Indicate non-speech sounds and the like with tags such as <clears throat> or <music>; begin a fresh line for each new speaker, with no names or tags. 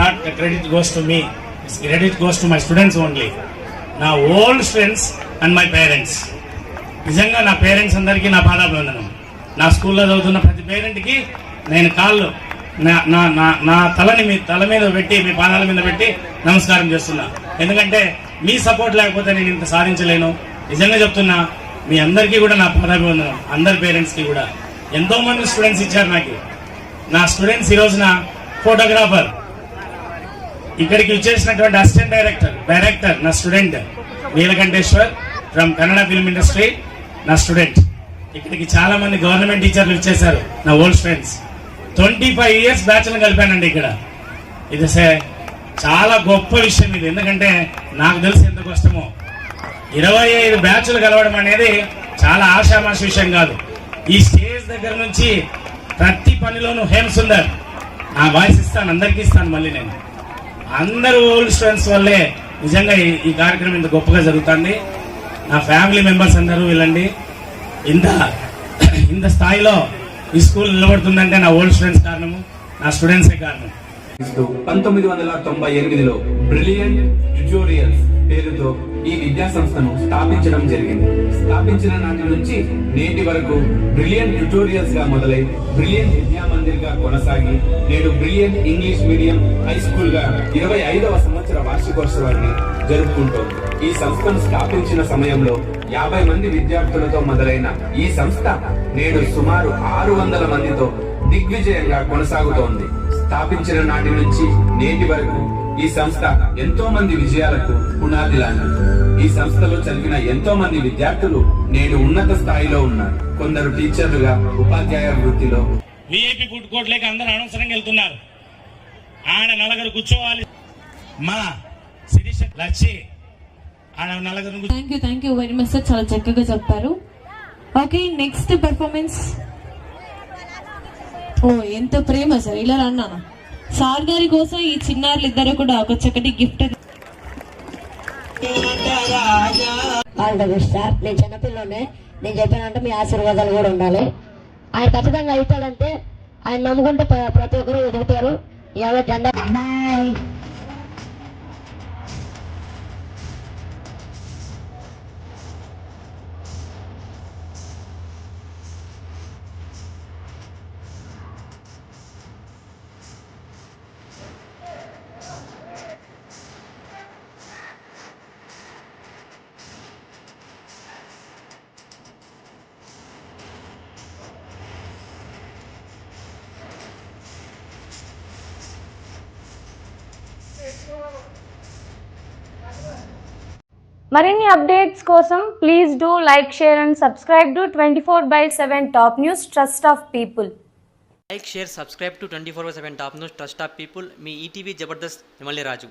Not the credit goes to me it's credit goes to my students only నా old students and my parents నిజంగా నా parents అందరికీ నా పాదాభివందనం. నా స్కూల్లో చదువుతున్న ప్రతి పేరెంట్కి నేను కాళ్ళు నా నా నా నా తలని మీ తల మీద పెట్టి మీ పాదాల మీద పెట్టి నమస్కారం చేస్తున్నా. ఎందుకంటే మీ సపోర్ట్ లేకపోతే నేను ఇంత సాధించలేను. నిజంగా చెప్తున్నా మీ అందరికీ కూడా నా పాదాభివందనం అందరి పేరెంట్స్కి కూడా. ఎంతో మంది స్టూడెంట్స్ ఇచ్చారు నాకు. నా స్టూడెంట్స్ ఈరోజున ఫోటోగ్రాఫర్. ఇక్కడికి వచ్చేసినటువంటి అసిస్టెంట్ డైరెక్టర్ డైరెక్టర్ నా student Neelakanteshwar from Kannada film industry నా స్టూడెంట్. ఇక్కడికి చాలా మంది గవర్నమెంట్ టీచర్లు ఇచ్చేశారు నా old friends twenty five years బ్యాచ్లు కలిపానండి ఇక్కడ. ఇది సే- చాలా గొప్ప విషయం ఇది. ఎందుకంటే నాకు తెలిసి ఎంత కష్టమో. ఇరవై ఐదు బ్యాచ్లు కలవడం అనేది చాలా ఆషామాషి విషయం కాదు. ఈ స్టేజ్ దగ్గర నుంచి ప్రతి పనిలోనూ హేమ్ సుందర్. నా వాయిస్ ఇస్తాను అందరికీ ఇస్తాను మళ్ళీ నేను. అందరూ ఓల్డ్ స్టూడెంట్స్ వల్లే నిజంగా ఈ ఈ కార్యక్రమం ఇంత గొప్పగా జరుగుతుంది. నా ఫ్యామిలీ మెంబర్స్ అందరూ వెళ్ళండి. ఇంత <clears throat> ఇంత స్థాయిలో ఈ స్కూల్ నిలబడుతుందంటే నా ఓల్డ్ స్టూడెంట్స్ కారణము నా స్టూడెంట్సే కారణం.
పంతొమ్మిది వందల తొంభై ఎనిమిదిలో బ్రిలియంట్ ట్యుటోరియల్స్ పేరుతో ఈ విద్యా సంస్థను స్థాపించడం జరిగింది. స్థాపించిన నాటి నుంచి నేటి వరకు బ్రిలియంట్ ట్యూటోరియల్స్గా మొదలై బ్రిలియంట్ విద్యా మందిర్గా కొనసాగి నేడు బ్రిలియంట్ ఇంగ్లీష్ మీడియం హై స్కూల్గా ఇరవై ఐదవ సంవత్సర వార్షికోత్సవాన్ని జరుపుకుంటోంది. ఈ సంస్థను స్థాపించిన సమయంలో యాభై మంది విద్యార్థులతో మొదలైన ఈ సంస్థ నేడు సుమారు ఆరు వందల మందితో దిగ్విజయంగా కొనసాగుతోంది. స్థాపించిన నాటి నుంచి నేటి వరకు ఈ సంస్థ ఎంతో మంది విజయాలకు పునాది లాంటిది ఈ సంస్థలో చదివిన ఎంతో మంది విద్యార్థులు నేడు ఉన్నత స్థాయిలో ఉన్నారు. కొందరు టీచర్లుగా ఉపాధ్యాయ వృత్తిలో.
విఐపి ఫుడ్ కోర్ట్ లేక అందరూ అనవసరంగా వెళ్తున్నారు. ఆడ నలుగురు కూర్చోవాలి. మా శిరీష లచ్చి ఆడ నలుగురు
thank you thank you very much sir చాలా చక్కగా చెప్పారు. ఓకే నెక్స్ట్ పెర్ఫార్మెన్స్ ఓ ఎంత ప్రేమ సార్. ఇలా అన్నాను? సార్ గారి కోసం ఈ చిన్నారులు ఇద్దరు కూడా ఒక చక్కటి gift
all the best sir నేను చిన్నపిల్లోనే. నేను చెప్పానంటే మీ ఆశీర్వాదాలు కూడా ఉండాలి. ఆయన ఖచ్చితంగా అవుతాడంటే ఆయన నమ్ముకుంటే ప్ర- ప్రతి ఒక్కరు ఎదుగుతారు. ఎవరో జెండా
మరిన్ని అప్డేట్స్ కోసం please do like share and subscribe to twenty four by seven top news trust of people
like share subscribe to twenty four seven top news trust of people me ETV Jabardasth MLA Raju.